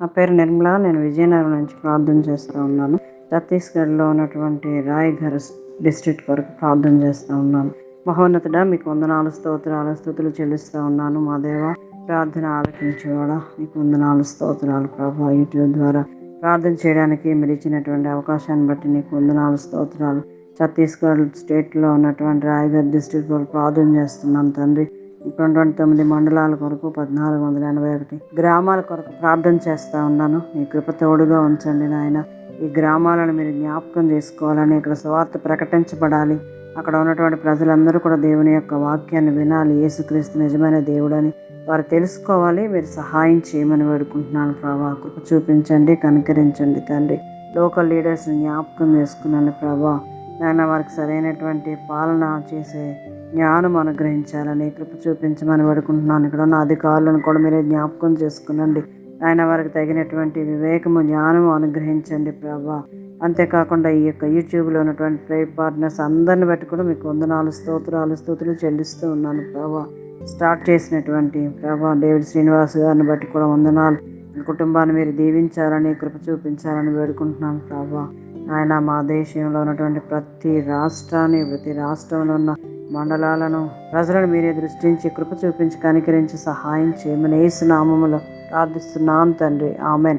నా పేరు నిర్మల. నేను విజయనగరం నుంచి ప్రార్థన చేస్తూ ఉన్నాను. ఛత్తీస్గఢ్లో ఉన్నటువంటి రాయ్ఘర్ డిస్ట్రిక్ట్ వరకు ప్రార్థన చేస్తూ ఉన్నాను. మహోన్నతుడా మీకు వందనాలు స్తోత్రాలు స్థుతులు చెల్లిస్తూ ఉన్నాను. మా దేవ ప్రార్థన ఆలకించేవాడా? మీకు వందనాలు స్తోత్రాలు ప్రభా. యూట్యూబ్ ద్వారా ప్రార్థన చేయడానికి మీరు ఇచ్చినటువంటి అవకాశాన్ని బట్టి నీకు వందనాలు స్తోత్రాలు. ఛత్తీస్గఢ్ స్టేట్లో ఉన్నటువంటి రాయగఢ్ డిస్ట్రిక్ట్ వరకు ప్రార్థన చేస్తున్నాం తండ్రి. రెండు వందల తొమ్మిది మండలాల కొరకు పద్నాలుగు వందల ఎనభై ఒకటి గ్రామాల కొరకు ప్రార్థన చేస్తూ ఉన్నాను. మీ కృప తోడుగా ఉంచండి నాయన. ఈ గ్రామాలను మీరు జ్ఞాపకం చేసుకోవాలని ఇక్కడ స్వార్థ ప్రకటించబడాలి. అక్కడ ఉన్నటువంటి ప్రజలందరూ కూడా దేవుని యొక్క వాక్యాన్ని వినాలి. యేసుక్రీస్తు నిజమైన దేవుడని వారు తెలుసుకోవాలి. మీరు సహాయం చేయమని వేడుకుంటున్నాను ప్రభా. కృప చూపించండి కనికరించండి తండ్రి. లోకల్ లీడర్స్ని జ్ఞాపకం చేసుకున్నాను ప్రభా. నాయన వారికి సరైనటువంటి పాలన చేసే జ్ఞానం అనుగ్రహించాలని కృప చూపించమని వేడుకుంటున్నాను. ఇక్కడ ఉన్న అధికారులను కూడా మీరే జ్ఞాపకం చేసుకునండి. ఆయన వారికి తగినటువంటి వివేకము జ్ఞానము అనుగ్రహించండి ప్రభా. అంతేకాకుండా ఈ యొక్క యూట్యూబ్లో ఉన్నటువంటి ప్రే పార్ట్నర్స్ అందరిని బట్టి కూడా మీకు వందనాలు స్తోత్రాలు స్తోత్రులు చెల్లిస్తూ ఉన్నాను ప్రభా. స్టార్ట్ చేసినటువంటి ప్రభా డేవిడ్ శ్రీనివాస్ గారిని బట్టి కూడా వందనాలు. కుటుంబాన్ని మీరు దీవించాలని కృప చూపించాలని వేడుకుంటున్నాను ప్రభా. ఆయన మా దేశంలో ఉన్నటువంటి ప్రతి రాష్ట్రాన్ని ప్రతి రాష్ట్రంలో ఉన్న మండలాలను ప్రజలను మీరే దృష్టించి కృప చూపించి కనికరించి సహాయం చేయమని ఏసు ప్రార్థిస్తున్నాం తండ్రి. ఆమెన్.